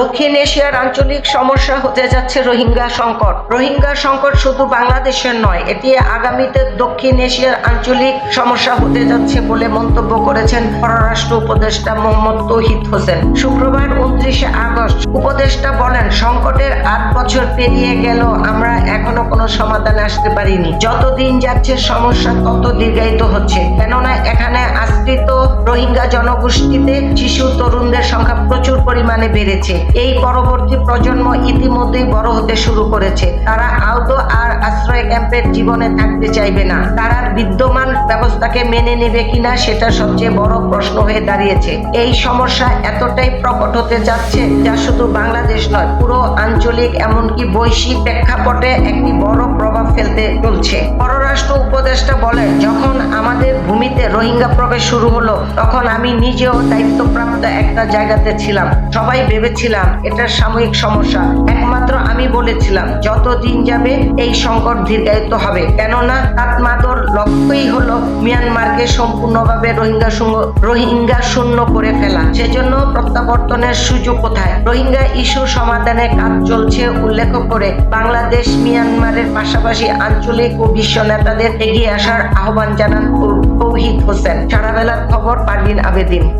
দক্ষিণ এশিয়ার আঞ্চলিক সমস্যা হতে যাচ্ছে রোহিঙ্গা সংকট। রোহিঙ্গা সংকট শুধু বাংলাদেশের নয়, এটি আগামীতে দক্ষিণ এশিয়ার আঞ্চলিক সমস্যা হতে যাচ্ছে বলে মন্তব্য করেছেন পররাষ্ট্র উপদেষ্টা মোহাম্মদ তৌহিদ হোসেন। শুক্রবার উনত্রিশে আগস্ট উপদেষ্টা বলেন, সংকটের আট বছর পেরিয়ে গেল, আমরা কোনো সমাধানে আসতে পারিনি। যত দিন যাচ্ছে, সমস্যা তত দীর্ঘায়িত হচ্ছে। কেননা, এখানে আশ্রিত রোহিঙ্গা জনগোষ্ঠীতে শিশু তরুণদের সংখ্যা প্রচুর পরিমাণে বেড়েছে। এই পরবর্তী প্রজন্ম ইতিমধ্যেই বড় হতে শুরু করেছে। তারা আউটো আর আশ্রয় ক্যাম্পের জীবনে থাকতে চাইবে না। তারা বিদ্যমান ব্যবস্থাকে মেনে নেবে কিনা, সেটা সবচেয়ে বড় প্রশ্ন হয়ে দাঁড়িয়েছে। এই সমস্যা এতটাই প্রকট হতে যাচ্ছে, যা শুধু বাংলাদেশ নয়, পুরো আঞ্চলিক, এমনকি বৈশ্বিক প্রেক্ষাপটে একটি বড় প্রভাব ফেলতে চলছে। পররাষ্ট্র উপদেষ্টা বলেন যখন আমাদের ভূমিতে রোহিঙ্গা প্রবেশ শুরু হলো, তখন আমি নিজেও দায়িত্বপ্রাপ্ত একটা জায়গাতে ছিলাম। সবাই ভেবেছিলাম এটা সাময়িক সমস্যা। একমাত্র আমি বলেছিলাম যত দিন যাবে এই সংকট দীর্ঘায়িত হবে। কেননা তাতমাদর লক্ষ্যই হলো মিয়ানমারকে সম্পূর্ণভাবে রোহিঙ্গা রোহিঙ্গা শূন্য করে ফেলা। সেজন্য প্রত্যাবর্তনের সুযোগ কোথায়? রোহিঙ্গা ইস্যু সমাধানে কাজ চলছে উল্লেখ করে বাংলাদেশ মিয়ানমারের পাশাপাশি আঞ্চলিক ও বিশ্ব নেতাদের এগিয়ে আসার আহ্বান জানান তৌহিদ হোসেন। সারাবেলার খবর পারভিন আবেদিন।